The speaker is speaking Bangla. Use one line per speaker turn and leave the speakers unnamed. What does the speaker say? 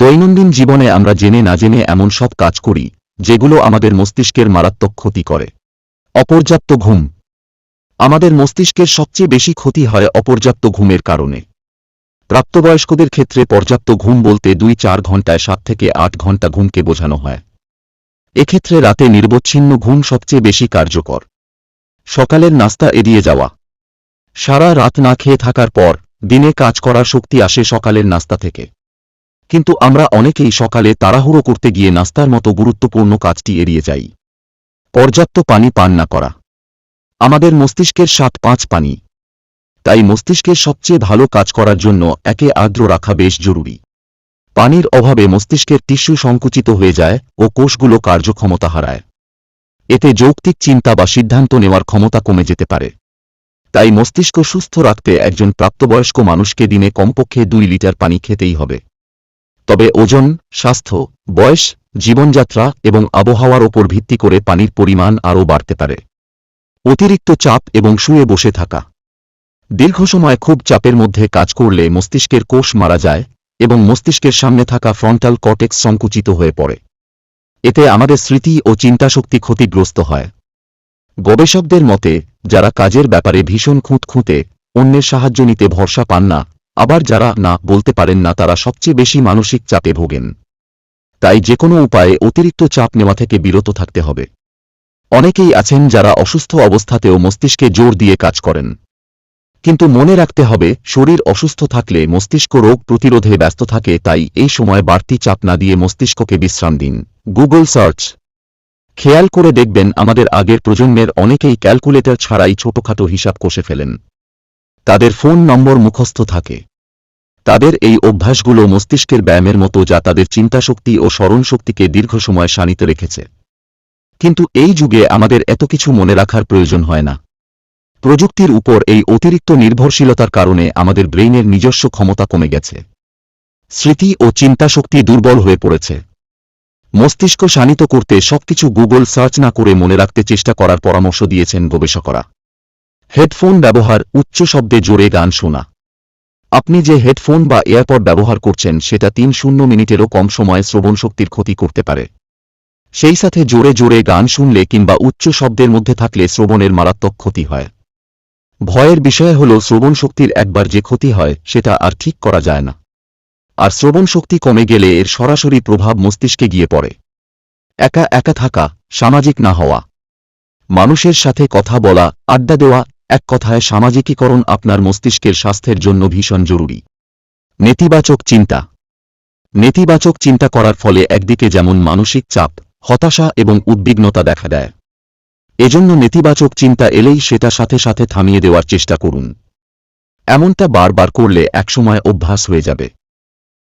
দৈনন্দিন জীবনে আমরা জেনে না জেনে এমন সব কাজ করি, যেগুলো আমাদের মস্তিষ্কের মারাত্মক ক্ষতি করে। অপর্যাপ্ত ঘুম। আমাদের মস্তিষ্কের সবচেয়ে বেশি ক্ষতি হয় অপর্যাপ্ত ঘুমের কারণে। প্রাপ্তবয়স্কদের ক্ষেত্রে পর্যাপ্ত ঘুম বলতে দুই চার ঘন্টায় সাত থেকে আট ঘণ্টা ঘুমকে বোঝানো হয়। এক্ষেত্রে রাতে নির্বচ্ছিন্ন ঘুম সবচেয়ে বেশি কার্যকর। সকালের নাস্তা এড়িয়ে যাওয়া। সারা রাত না খেয়ে থাকার পর দিনে কাজ করার শক্তি আসে সকালের নাস্তা থেকে। কিন্তু আমরা অনেকেই সকালে তাড়াহুড়ো করতে গিয়ে নাস্তার মতো গুরুত্বপূর্ণ কাজটি এড়িয়ে যাই। পর্যাপ্ত পানি পান না করা। আমাদের মস্তিষ্কের সাত পাঁচ পানি। তাই মস্তিষ্কের সবচেয়ে ভালো কাজ করার জন্য একে আর্দ্র রাখা বেশ জরুরি। পানির অভাবে মস্তিষ্কের টিস্যু সংকুচিত হয়ে যায় ও কোষগুলো কার্যক্ষমতা হারায়। এতে যৌক্তিক চিন্তা বা সিদ্ধান্ত নেওয়ার ক্ষমতা কমে যেতে পারে। তাই মস্তিষ্ক সুস্থ রাখতে একজন প্রাপ্তবয়স্ক মানুষকে দিনে কমপক্ষে দুই লিটার পানি খেতেই হবে। তবে ওজন, স্বাস্থ্য, বয়স, জীবনযাত্রা এবং আবহাওয়ার ওপর ভিত্তি করে পানির পরিমাণ আরও বাড়তে পারে। অতিরিক্ত চাপ এবং শুয়ে বসে থাকা। দীর্ঘ সময় খুব চাপের মধ্যে কাজ করলে মস্তিষ্কের কোষ মারা যায় এবং মস্তিষ্কের সামনে থাকা ফ্রন্টাল কর্টেক্স সংকুচিত হয়ে পড়ে। এতে আমাদের স্মৃতি ও চিন্তাশক্তি ক্ষতিগ্রস্ত হয়। গবেষকদের মতে, যারা কাজের ব্যাপারে ভীষণ খুঁতখুঁতে, অন্যের সাহায্য নিতে ভরসা পান না আবার যারা না বলতে পারেন না তারা সবচেয়ে বেশি মানসিক চাপে ভোগেন। তাই যে কোনো উপায়ে অতিরিক্ত চাপ নেওয়া থেকে বিরত থাকতে হবে। অনেকেই আছেন যারা অসুস্থ অবস্থাতেও মস্তিষ্কে জোর দিয়ে কাজ করেন। কিন্তু মনে রাখতে হবে, শরীর অসুস্থ থাকলে মস্তিষ্ক রোগ প্রতিরোধে ব্যস্ত থাকে, তাই এই সময় বাড়তি চাপ না দিয়ে মস্তিষ্ককে বিশ্রাম দিন। Google search. খেয়াল করে দেখবেন, আমাদের আগের প্রজন্মের অনেকেই ক্যালকুলেটর ছাড়াই ছোটখাটো হিসাব কষে ফেলেন। তাদের ফোন নম্বর মুখস্থ থাকে। তাদের এই অভ্যাসগুলো মস্তিষ্কের ব্যায়ামের মতো যা তাদের চিন্তাশক্তি ও স্মরণশক্তিকে দীর্ঘ সময় শানিত রেখেছে। কিন্তু এই যুগে আমাদের এত কিছু মনে রাখার প্রয়োজন হয় না। প্রযুক্তির উপর এই অতিরিক্ত নির্ভরশীলতার কারণে আমাদের ব্রেইনের নিজস্ব ক্ষমতা কমে গেছে। স্মৃতি ও চিন্তাশক্তি দুর্বল হয়ে পড়েছে। মস্তিষ্ক শানিত করতে সবকিছু গুগল সার্চ না করে মনে রাখতে চেষ্টা করার পরামর্শ দিয়েছেন গবেষকরা। হেডফোন ব্যবহার উচ্চ শব্দে জোরে গান শোনা। আপনি যে হেডফোন বা এয়ারপড ব্যবহার করছেন, সেটা তিন শূন্য মিনিটেরও কম সময়ে শ্রবণ শক্তির ক্ষতি করতে পারে। সেই সাথে জোরে জোরে গান শুনলে কিংবা উচ্চ শব্দের মধ্যে থাকলে শ্রবণের মারাত্মক ক্ষতি হয়। ভয়ের বিষয় হল শ্রবণ শক্তির একবার যে ক্ষতি হয়, সেটা আর ঠিক করা যায় না। আর শ্রবণ শক্তি কমে গেলে এর সরাসরি প্রভাব মস্তিষ্কে গিয়ে পড়ে। একা একা থাকা, সামাজিক না হওয়া। মানুষের সাথে কথা বলা, আড্ডা দেওয়া এক কথায় সামাজিকীকরণ আপনার মস্তিষ্কের স্বাস্থ্যের জন্য ভীষণ জরুরি। নেতিবাচক চিন্তা। নেতিবাচক চিন্তা করার ফলে একদিকে যেমন মানসিক চাপ, হতাশা এবং উদ্বিগ্নতা দেখা দেয়। এজন্য নেতিবাচক চিন্তা এলেই সেটা সাথে সাথে থামিয়ে দেওয়ার চেষ্টা করুন। এমনটা বারবার করলে একসময় অভ্যাস হয়ে যাবে।